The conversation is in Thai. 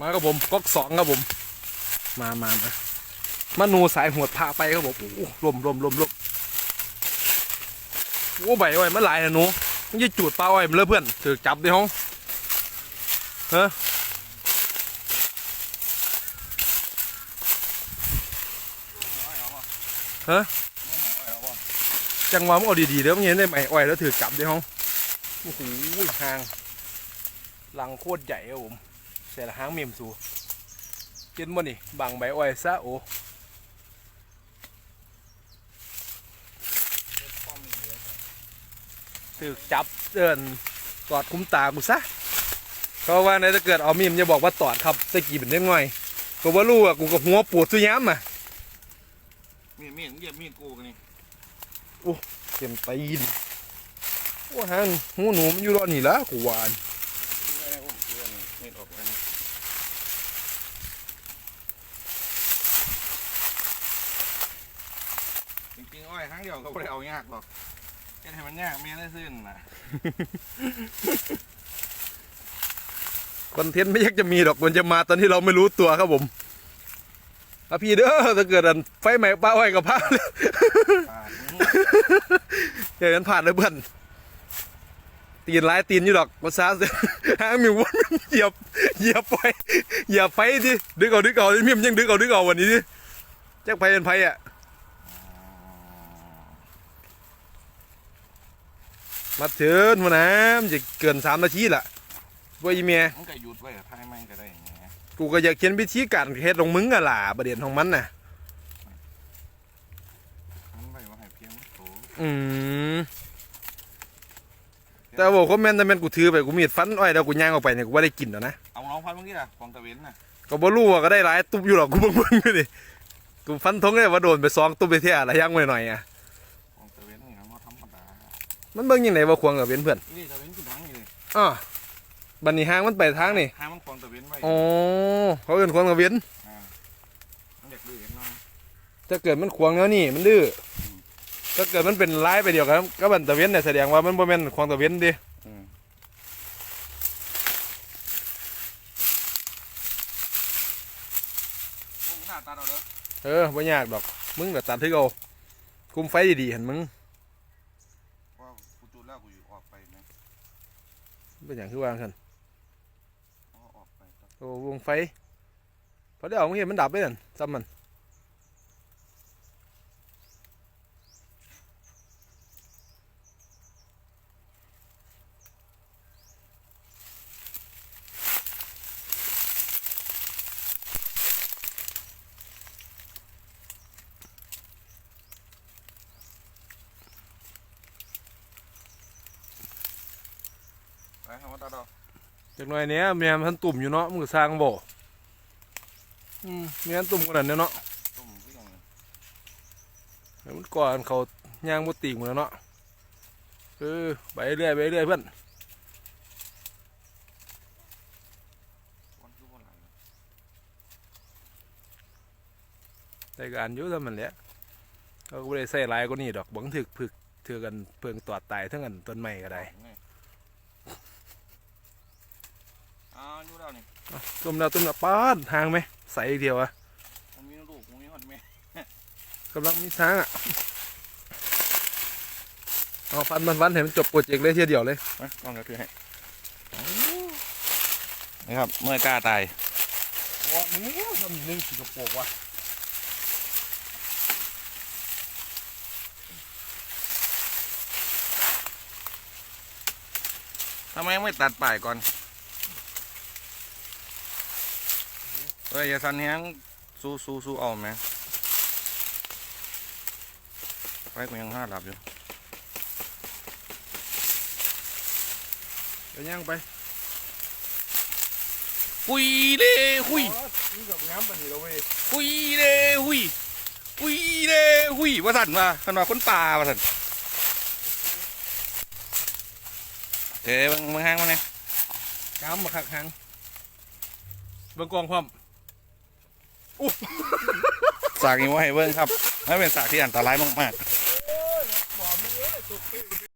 มาครับผมก๊อกสองครับผม มามามามาหนูสายหัวพาไปครับผมโอ้ลมลมลมลมโอ้ใบอ้อยมันหลายนะหนูมันจะจูดปลาอ้อยมันเลยเพื่อนถือจับดิห้องเฮ้ฮะจังหวะมึงเอาดีๆเด้อมึงเห็นได้ไหมอ้อยแล้วถือจับดิห้องโอ้โหห่างลังโคตรใหญ่ครับผม เสียละหางเมียมสูเจ็นบ่นี่บังใบอ้อยซะโอ้ถึกจับเดินตอดคุ้มตากูซะเขาว่าในถ้าเกิดเอามีมจะบอกว่าตอดครับตะกี้เป็นเล็กน้อยก็ว่ารู้อะกูกับหัวปวดสุย้ำอะมีดมีดเหยียบมีดกูกันนี่เต็มตีนโอ้หางหูหนูมันอยู่รอดนี่ละกูวาอัน ไม่ได้อุ้มเพื่อ นมีดออกไปนี่จริงๆอ้อยครั้งเดียวก็ไม่ได้เอายากหรอกแค่ให้มันยากเมียได้ซื่นนะคอนเทนต์ไม่อยากจะมีหรอกมันจะมาตอนที่เราไม่รู้ตัวครับผมอะพี่เด้อถ้าเกิดอันไฟไหม้ป้าอ้อยกับผ้าเลยปากมึงอย่างนั้นผ่านเลยเพื่อน ตีนร้ายตีนอยู่ดอกภาษาหางมีวนเหยียบเหยียบไปเหยียบไฟดิดึกเอาดึกเอาดิมิมยังดึกเอาดึกเอาวันนี้ดิจักไฟเป็นไฟอะมาเถินมาน้ำจะเกินสามนาทีละว่าอีเมียมันก็หยุดไว้กับท้ายไม่ก็ได้อย่างเงี้ยกูก็อยากเขียนวิธีการเฮ็ดลงมึงอะล่ะประเด็นของมันน่ะมันไว้ว่าให้เพียงโถอืม แต่บอกคอมเมนต์แต่แม่นกูถือไปกูมีดฟันอ้อยแล้วกูย่างออกไปเนี่ยกูว่าได้กินแล้วนะเอาน้องพันเมื่อกี้ล่ะฟองตะเวนน่ะก็บ่รู้ว่าก็ได้หลายตุ๊บอยู่หรอกกูเบิ่งๆอยู่ดิกูฟันทงเลยว่าโดนไปสองตุ๊บไปเท่าละยังไว้หน่อยอะฟองตะเวนนี่ครับว่าธรรมดามันเบิ่งยังไงว่าควงกับเป็นเพื่อนนี่ตะเวนคือทั้งนี่เลยอ้อบัดนี้ห้างมันไปทางนี่หามันฟองตะเวนไว้อ๋อเขาเอิ้นควงกับเว้นอ่ามันอยากดื้อเองน้องถ้าเกิดมันควงแล้วนี่มันดื้อ ถ้าเกิดมันเป็นลายไปเดียวกันก็บันตะเว้นเนี่ยแสดงว่ามันบ่แม่นควงตะเว้นดิอืมผมหน้าตาเราเด้อเออบ่ยากดอก มึงก็ตัดให้เอาคุมไฟดีๆหั่นมึงว่ากูจูดแล้วกูอยู่ออกไปไหมเป็นหยังคือว่าซั่นอ๋อออกไปครับโอ้วงไฟพอได้เอามึงเห็นมันดับไปนั่นซ้ำมัน ไปทำมาตาดอกจากหน่อยเนี้ยแม่มันตุ่มอยู่เนาะมึงก็สร้างบ่อืมแม่นตุ่มขนาดนี้เนาะต้มเรื่องเดี๋ยวมันก่อนเขาย่างบ่ติ่งหมดแล้วเนาะเออไปเรื่อยไปเรื่อยเพื่อนวันคือวันไหนแต่การอยู่เท่ามันแหละเขาก็บ่ได้ใส่หลายกว่านี้ดอกบังถึกผึกถือกันเพิงตอดตายทั้งกันต้นไม้ก็ได้ นี่อ้าวอยู่แล้วนี่ ตุ่มแล้วตุ่มแล้วป้าดทางไหมใส่อีกเดียวอะผมมีลูกผมมีคนแม่กำลังมีทางอะเอาฟันมันฟันเห็นมันจบโปรเจกต์เลยเทียเดียวเลยมาลองกระถือให้นี่ครับ เมื่อกล้าตายว้านี่ทำหนึ่งสิงคโปร์ว่ะทำไมไม่ตัดป่ายก่อน เอ้ยอย่าสั่นแฮงสู้สู้สู้เอาไหมไปกูยังห้าหลับอยู่เดี๋ยวย่างไปคุยเด้คุยนี่กับน้ำปันนี่เราเว้ยคุยเด้คุยคุยเด้คุยว่าสั่นว่าขนาดคนป่าว่าสั่นเดี๋ยวมึงมึงห้างมาเนี่ยน้ำมาขักหางเบิ่งกองพร้อม สากนี้ว่าให้เบิ้งครับนั่นเป็นสากที่อันตรายมากๆ